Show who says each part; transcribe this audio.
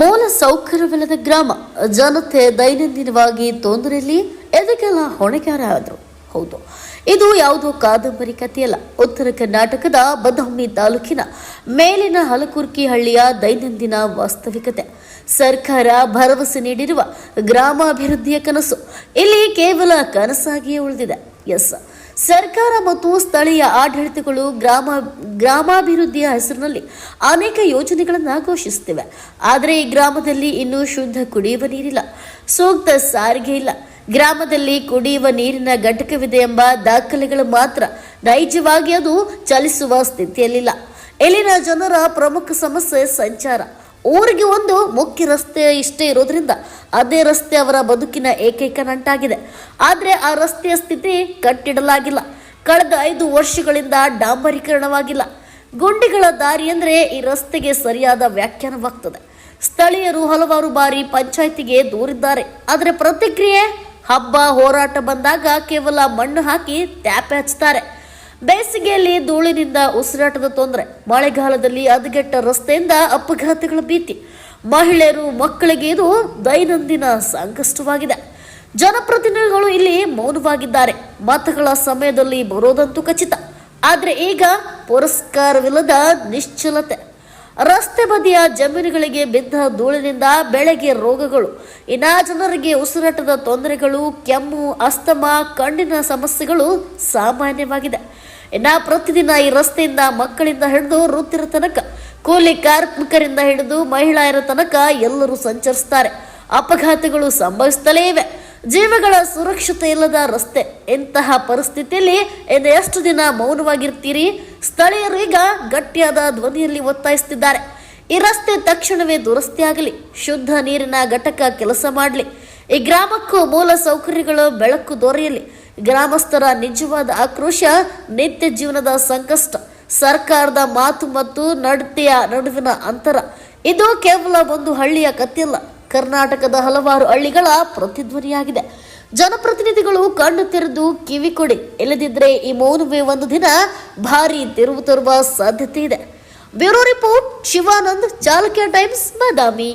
Speaker 1: ಮೂಲ ಸೌಕರ್ಯವಿಲ್ಲದ ಗ್ರಾಮ, ಜನತೆ ದೈನಂದಿನವಾಗಿ ತೊಂದರೆಯಲ್ಲಿ ಎದಕ್ಕೆಲ್ಲ ಹೊಣೆಗಾರರಾದರು. ಹೌದು, ಇದು ಯಾವುದೋ ಕಾದಂಬರಿ ಕಥೆಯಲ್ಲ. ಉತ್ತರ ಕರ್ನಾಟಕದ ಬದಾಮಿ ತಾಲೂಕಿನ ಮೇಲಿನ ಹಲಕುರ್ಕಿ ಹಳ್ಳಿಯ ದೈನಂದಿನ ವಾಸ್ತವಿಕತೆ. ಸರ್ಕಾರ ಭರವಸೆ ನೀಡಿರುವ ಗ್ರಾಮಾಭಿವೃದ್ಧಿಯ ಕನಸು. ಇಲ್ಲಿ ಕೇವಲ ಕನಸಾಗಿಯೇ ಉಳಿದಿದೆ. ಎಸ್ ಸರ್ಕಾರ ಮತ್ತು ಸ್ಥಳೀಯ ಆಡಳಿತಗಳು ಗ್ರಾಮ ಗ್ರಾಮಾಭಿವೃದ್ಧಿಯ ಹೆಸರಿನಲ್ಲಿ ಅನೇಕ ಯೋಜನೆಗಳನ್ನು ಘೋಷಿಸುತ್ತಿವೆ. ಆದರೆ ಈ ಗ್ರಾಮದಲ್ಲಿ ಇನ್ನೂ ಶುದ್ಧ ಕುಡಿಯುವ ನೀರಿಲ್ಲ. ಸೂಕ್ತ ಸಾರಿಗೆ ಇಲ್ಲ. ಗ್ರಾಮದಲ್ಲಿ ಕುಡಿಯುವ ನೀರಿನ ಘಟಕವಿದೆ ಎಂಬ ದಾಖಲೆಗಳು ಮಾತ್ರ ನೈಜವಾಗಿ ಅದು ಚಲಿಸುವ ಸ್ಥಿತಿಯಲ್ಲಿಲ್ಲ. ಇಲ್ಲಿನ ಜನರ ಪ್ರಮುಖ ಸಮಸ್ಯೆ ಸಂಚಾರ. ಊರಿಗೆ ಒಂದು ಮುಖ್ಯ ರಸ್ತೆ ಇಷ್ಟೇ ಇರೋದ್ರಿಂದ ಅದೇ ರಸ್ತೆ ಅವರ ಬದುಕಿನ ಏಕೈಕ ನಂಟಾಗಿದೆ. ಆದರೆ ಆ ರಸ್ತೆಯ ಸ್ಥಿತಿ ಕಟ್ಟಿಡಲಾಗಿಲ್ಲ. ಕಳೆದ ಐದು ವರ್ಷಗಳಿಂದ ಡಾಂಬರೀಕರಣವಾಗಿಲ್ಲ. ಗುಂಡಿಗಳ ದಾರಿ ಅಂದರೆ ಈ ರಸ್ತೆಗೆ ಸರಿಯಾದ ವ್ಯಾಖ್ಯಾನವಾಗ್ತದೆ. ಸ್ಥಳೀಯರು ಹಲವಾರು ಬಾರಿ ಪಂಚಾಯಿತಿಗೆ ದೂರಿದ್ದಾರೆ. ಆದರೆ ಪ್ರತಿಕ್ರಿಯೆ ಹಬ್ಬ ಹೋರಾಟ ಬಂದಾಗ ಕೇವಲ ಮಣ್ಣು ಹಾಕಿ ತ್ಯಾಪೆ ಹಚ್ತಾರೆ. ಬೇಸಿಗೆಯಲ್ಲಿ ಧೂಳಿನಿಂದ ಉಸಿರಾಟದ ತೊಂದರೆ, ಮಳೆಗಾಲದಲ್ಲಿ ಅದಗೆಟ್ಟ ರಸ್ತೆಯಿಂದ ಅಪಘಾತಗಳ ಭೀತಿ. ಮಹಿಳೆಯರು, ಮಕ್ಕಳಿಗೆ ಇದು ದೈನಂದಿನ ಸಂಕಷ್ಟವಾಗಿದೆ. ಜನಪ್ರತಿನಿಧಿಗಳು ಇಲ್ಲಿ ಮೌನವಾಗಿದ್ದಾರೆ. ಮತಗಳ ಸಮಯದಲ್ಲಿ ಬರೋದಂತೂ ಖಚಿತ. ಆದರೆ ಈಗ ಪುರಸ್ಕಾರವಿಲ್ಲದ ನಿಶ್ಚಲತೆ. ರಸ್ತೆ ಬದಿಯ ಜಮೀನುಗಳಿಗೆ ಬಿದ್ದ ಧೂಳಿನಿಂದ ಬೆಳೆಗೆ ರೋಗಗಳು. ಇನ್ನ ಜನರಿಗೆ ಉಸಿರಾಟದ ತೊಂದರೆಗಳು, ಕೆಮ್ಮು, ಅಸ್ತಮ, ಕಣ್ಣಿನ ಸಮಸ್ಯೆಗಳು ಸಾಮಾನ್ಯವಾಗಿದೆ. ಇನ್ನ ಪ್ರತಿದಿನ ಈ ರಸ್ತೆಯಿಂದ ಮಕ್ಕಳಿಂದ ಹಿಡಿದು ವೃತ್ತಿರ ತನಕ, ಕೂಲಿ ಕಾರ್ಮಿಕರಿಂದ ಹಿಡಿದು ಮಹಿಳೆಯರ ತನಕ ಎಲ್ಲರೂ ಸಂಚರಿಸ್ತಾರೆ. ಅಪಘಾತಗಳು ಸಂಭವಿಸುತ್ತಲೇ ಇವೆ. ಜೀವಗಳ ಸುರಕ್ಷತೆ ಇಲ್ಲದ ರಸ್ತೆ. ಇಂತಹ ಪರಿಸ್ಥಿತಿಯಲ್ಲಿ ಇನ್ನು ಎಷ್ಟು ದಿನ ಮೌನವಾಗಿರ್ತೀರಿ? ಸ್ಥಳೀಯರು ಈಗ ಗಟ್ಟಿಯಾದ ಧ್ವನಿಯಲ್ಲಿ ಒತ್ತಾಯಿಸುತ್ತಿದ್ದಾರೆ. ಈ ರಸ್ತೆ ತಕ್ಷಣವೇ ದುರಸ್ತಿಯಾಗಲಿ ಶುದ್ಧ ನೀರಿನ ಘಟಕ ಕೆಲಸ ಮಾಡಲಿ. ಈ ಗ್ರಾಮಕ್ಕೂ ಮೂಲ ಸೌಕರ್ಯಗಳು ಬೆಳಕು ದೊರೆಯಲಿ. ಗ್ರಾಮಸ್ಥರ ನಿಜವಾದ ಆಕ್ರೋಶ ನಿತ್ಯ ಜೀವನದ ಸಂಕಷ್ಟ. ಸರ್ಕಾರದ ಮಾತು ಮತ್ತು ನಡತೆಯ ನಡುವಿನ ಅಂತರ. ಇದು ಕೇವಲ ಒಂದು ಹಳ್ಳಿಯ ಕಥೆಯಲ್ಲ ಕರ್ನಾಟಕದ ಹಲವಾರು ಹಳ್ಳಿಗಳ ಪ್ರತಿಧ್ವನಿಯಾಗಿದೆ. ಜನಪ್ರತಿನಿಧಿಗಳು ಕಣ್ಣು ತೆರೆದು ಕಿವಿ ಕೊಡಿ. ಇಲ್ಲದಿದ್ದರೆ ಈ ಮೌನವೇ ಒಂದು ದಿನ ಭಾರಿ ತಿರುವು ತರುವ ಸಾಧ್ಯತೆ ಇದೆ. Bureau report Shivanand Chalukya Times, Badami.